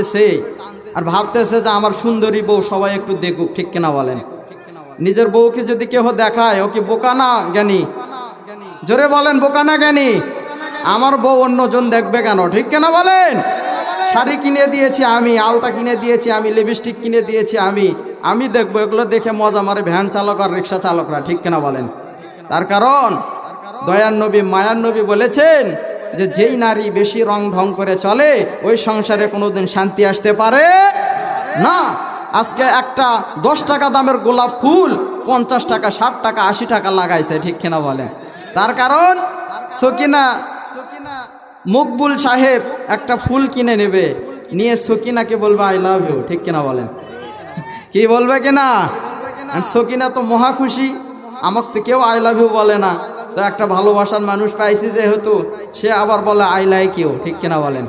টানতেছে আর ভাবতেছে যে আমার সুন্দরী বউ সবাই একটু দেখুক, ঠিক কিনা বলেন? নিজের বউকে যদি কেউ দেখায়, ও কি বোকা না জ্ঞানী? জোরে বলেন, বোকা না জ্ঞানী? আমার বউ অন্যজন দেখবে কেন, ঠিক কেনা বলেন? শাড়ি কিনে দিয়েছি আমি, আলতা কিনে দিয়েছি আমি, লিপস্টিক কিনে দিয়েছি আমি আমি দেখব, এগুলো দেখে মজা মারে ভ্যান চালক আর রিক্সা চালকরা, ঠিক কেনা বলেন? তার কারণ, দয়ার নবী, মায়ার নবী বলেছেন যে যেই নারী বেশি রং ঢং করে চলে, ওই সংসারে কোনোদিন শান্তি আসতে পারে না। আজকে একটা দশ টাকা দামের গোলাপ ফুল, পঞ্চাশ টাকা, ষাট টাকা, আশি টাকা লাগাইছে, ঠিক কিনা বলে? তার কারণ, সকিনা, মকবুল সাহেব একটা ফুল কিনে নেবে। নিয়ে সকিনাকে বলবে আই লাভ ইউ ঠিক কিনা বলে? কি বলবে কিনা? সকিনা তো মহা খুশি। আমাকে তো কেউ আই লাভ ইউ বলে না। তো একটা ভালোবাসার মানুষ পাইছি যেহেতু, সে আবার বলে, আই লাইক ইউ ঠিক কিনা বলেন?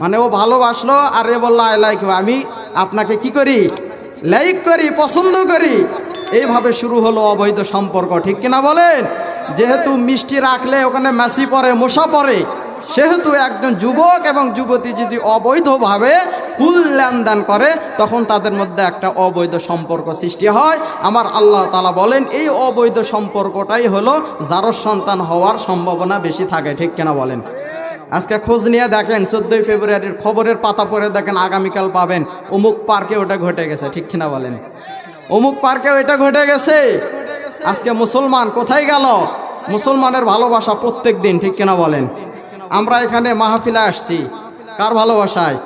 মানে ও ভালোবাসলো আর এ বলল, আই লাইক ইউ আমি আপনাকে কি করি? লাইক করি, পছন্দ করি। এইভাবে শুরু হলো অবৈধ সম্পর্ক, ঠিক কিনা বলেন? যেহেতু মিষ্টি রাখলে ওখানে মাসি পরে, মশা পরে, সেহেতু একজন যুবক এবং যুবতী যদি অবৈধভাবে ফুল লেনদেন করে, তখন তাদের মধ্যে একটা অবৈধ সম্পর্ক সৃষ্টি হয়। আমার আল্লাহ তালা বলেন, এই অবৈধ সম্পর্কটাই হলো যারও সন্তান হওয়ার সম্ভাবনা বেশি থাকে, ঠিক কিনা বলেন? আজকে খোঁজ নিয়ে দেখেন, চোদ্দই ফেব্রুয়ারির খবরের পাতা পরে দেখেন, আগামীকাল পাবেন, অমুক পার্কে ওটা ঘটে গেছে, ঠিক কিনা বলেন? অমুক পার্কে ওইটা ঘটে গেছে। আজকে মুসলমান কোথায় গেল? মুসলমানের ভালোবাসা প্রত্যেক দিন ঠিক কিনা বলেন? আমরা এখানে মাহফিলে আসছি, কার ভালোবাসায়?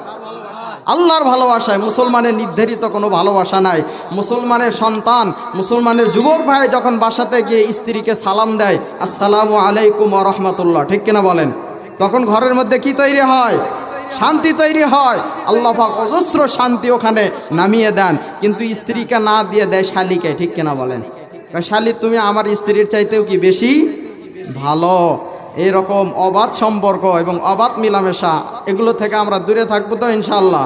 আল্লাহর ভালোবাসায় মুসলমানের নির্ধারিত কোনো ভালোবাসা নাই। মুসলমানের সন্তান, মুসলমানের যুবক ভাই যখন বাসাতে গিয়ে স্ত্রীকে সালাম দেয়, আসসালামু আলাইকুম রহমতুল্লাহ ঠিক কিনা বলেন? তখন ঘরের মধ্যে কি তৈরি হয়? শান্তি তৈরি হয়। আল্লাহ পাক অজস্র শান্তি ওখানে নামিয়ে দেন। কিন্তু স্ত্রীকে না দিয়ে দেয় শালিকে, ঠিক কিনা বলেন? শালি, তুমি আমার স্ত্রীর চাইতেও কি বেশি ভালো? এরকম অবাধ সম্পর্ক এবং অবাধ মিলামেশা, এগুলো থেকে আমরা দূরে থাকব তো ইনশাল্লাহ